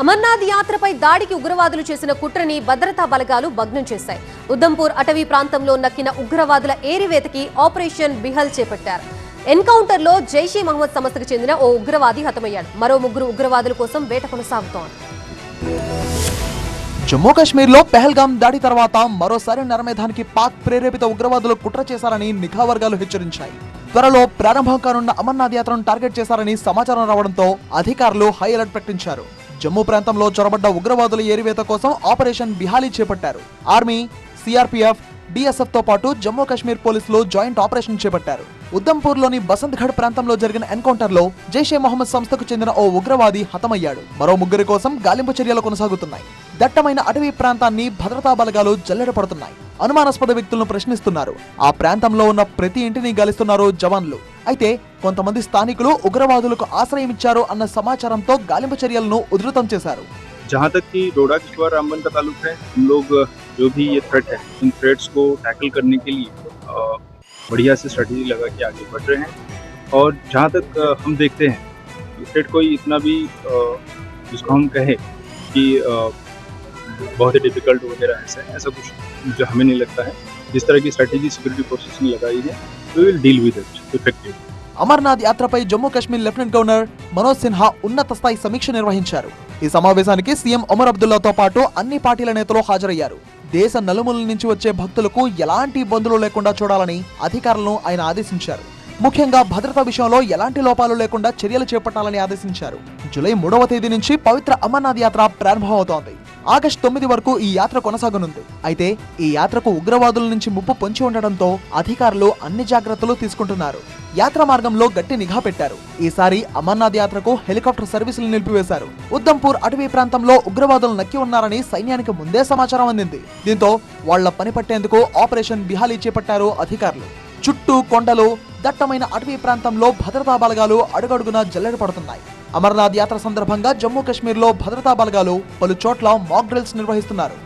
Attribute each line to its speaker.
Speaker 1: అమర్నాథ్ యాత్రపై దాడికి ఉగ్రవాదులు చేసిన కుట్రని భద్రతా బలగాలు భగ్నం చేశాయి. ఉద్దంపూర్ అటవీ ప్రాంతంలో నక్కిన ఉగ్రవాదుల ఏరివేతకి ఆపరేషన్ బిహల్ చేపట్టారు. ఎన్కౌంటర్లో జైషీ మహమ్మద్ సంస్థకు చెందిన ఓ ఉగ్రవాది హతమయ్యాడు. మరో ముగ్గురు ఉగ్రవాదుల కోసం వేట కొనసాగుతోంది.
Speaker 2: జమ్మూ కాశ్మీర్లో పెహల్గాం దాడి తర్వాత మరోసారి నరమేధానికి పాక్ ప్రేరేపిత ఉగ్రవాదులు కుట్ర చేశారని నిఘా వర్గాలు హెచ్చరించాయి. త్వరలో ప్రారంభం కానున్న అమర్నాథ్ యాత్రను టార్గెట్ చేశారని సమాచారం రావడంతో అధికారులు హై అలర్ట్ ప్రకటించారు. జమ్మూ ప్రాంతంలో చొరబడ్డ ఉగ్రవాదుల ఏరివేత కోసం ఆపరేషన్ బిహాలీ చేపట్టారు. ఆర్మీ సిఆర్పీఎఫ్ డిఎస్ఎఫ్తో పాటు జమ్మూ కాశ్మీర్ పోలీసులు జాయింట్ ఆపరేషన్ చేపట్టారు. ఉద్దంపూర్లోని బసంత్ఘడ్ ప్రాంతంలో జరిగిన ఎన్కౌంటర్లో జైషే మొహమ్మద్ సంస్థకు చెందిన ఓ ఉగ్రవాది హతమయ్యాడు. మరో ముగ్గురి కోసం గాలింపు చర్యలు కొనసాగుతున్నాయి. దట్టమైన అటవీ ప్రాంతాన్ని భద్రతా బలగాలు జల్లెడ పడుతున్నాయి. అనుమానాస్పద వ్యక్తులను ప్రశ్నిస్తున్నారు. ఆ ప్రాంతంలో ఉన్న ప్రతి ఇంటిని గాలిస్తున్నారు జవాన్లు. అయితే కొంతమంది స్థానికులు ఉగ్రవాదులకు ఆశ్రయం ఇచ్చారు అన్న సమాచారంతో గాలింపు చర్యలను ఉధృతం చేశారు
Speaker 3: जहाँ तक कि डोडा किश्तवाड़ रामबन का ताल्लुक है हम लोग जो भी ये थ्रेट है इन थ्रेट्स को टैकल करने के लिए अ, बढ़िया से स्ट्रेटजी लगा के आगे बढ़ रहे हैं और जहाँ तक अ, हम देखते हैं ये थ्रेट कोई इतना भी अ, जिसको हम कहें कि अ, बहुत ही डिफिकल्ट वगैरह ऐसा है ऐसा कुछ जो हमें नहीं लगता है जिस तरह की स्ट्रेटेजी सिक्योरिटी फोर्सेस ने लगाई है
Speaker 2: అమర్నాథ్ యాత్రపై జమ్మూ కాశ్మీర్ లెఫ్టినెంట్ గవర్నర్ మనోజ్ సిన్హా ఉన్నత స్థాయి సమీక్ష నిర్వహించారు. ఈ సమావేశానికి సీఎం ఒమర్ అబ్దుల్లాతో పాటు అన్ని పార్టీల నేతలు హాజరయ్యారు. దేశ నలుమూలల నుంచి వచ్చే భక్తులకు ఎలాంటి ఇబ్బందులు లేకుండా చూడాలని అధికారులను ఆయన ఆదేశించారు. ముఖ్యంగా భద్రత విషయంలో ఎలాంటి లోపాలు లేకుండా చర్యలు చేపట్టాలని ఆదేశించారు. జూలై మూడవ తేదీ నుంచి పవిత్ర అమర్నాథ్ యాత్ర ప్రారంభమవుతోంది. ఆగస్టు తొమ్మిది వరకు ఈ యాత్ర కొనసాగనుంది. అయితే ఈ యాత్రకు ఉగ్రవాదుల నుంచి ముప్పు పొంచి ఉండడంతో అధికారులు అన్ని జాగ్రత్తలు తీసుకుంటున్నారు. యాత్ర మార్గంలో గట్టి నిఘా పెట్టారు. ఈసారి అమర్నాథ్ యాత్రకు హెలికాప్టర్ సర్వీసులు నిలిపివేశారు. ఉద్దంపూర్ అటవీ ప్రాంతంలో ఉగ్రవాదులు నక్కి ఉన్నారని సైన్యానికి ముందే సమాచారం అందింది. దీంతో వాళ్ళ పని పట్టేందుకు ఆపరేషన్ బిహాలీ చేపట్టారు అధికారులు. చుట్టూ కొండలు దట్టమైన అటవీ ప్రాంతంలో భద్రతా బలగాలు అడుగడుగునా జల్లెడ పడుతున్నాయి. అమర్నాథ్ యాత్ర సందర్భంగా జమ్మూ కాశ్మీర్లో భద్రతా బలగాలు పలు చోట్ల మాక్ డ్రిల్స్ నిర్వహిస్తున్నారు.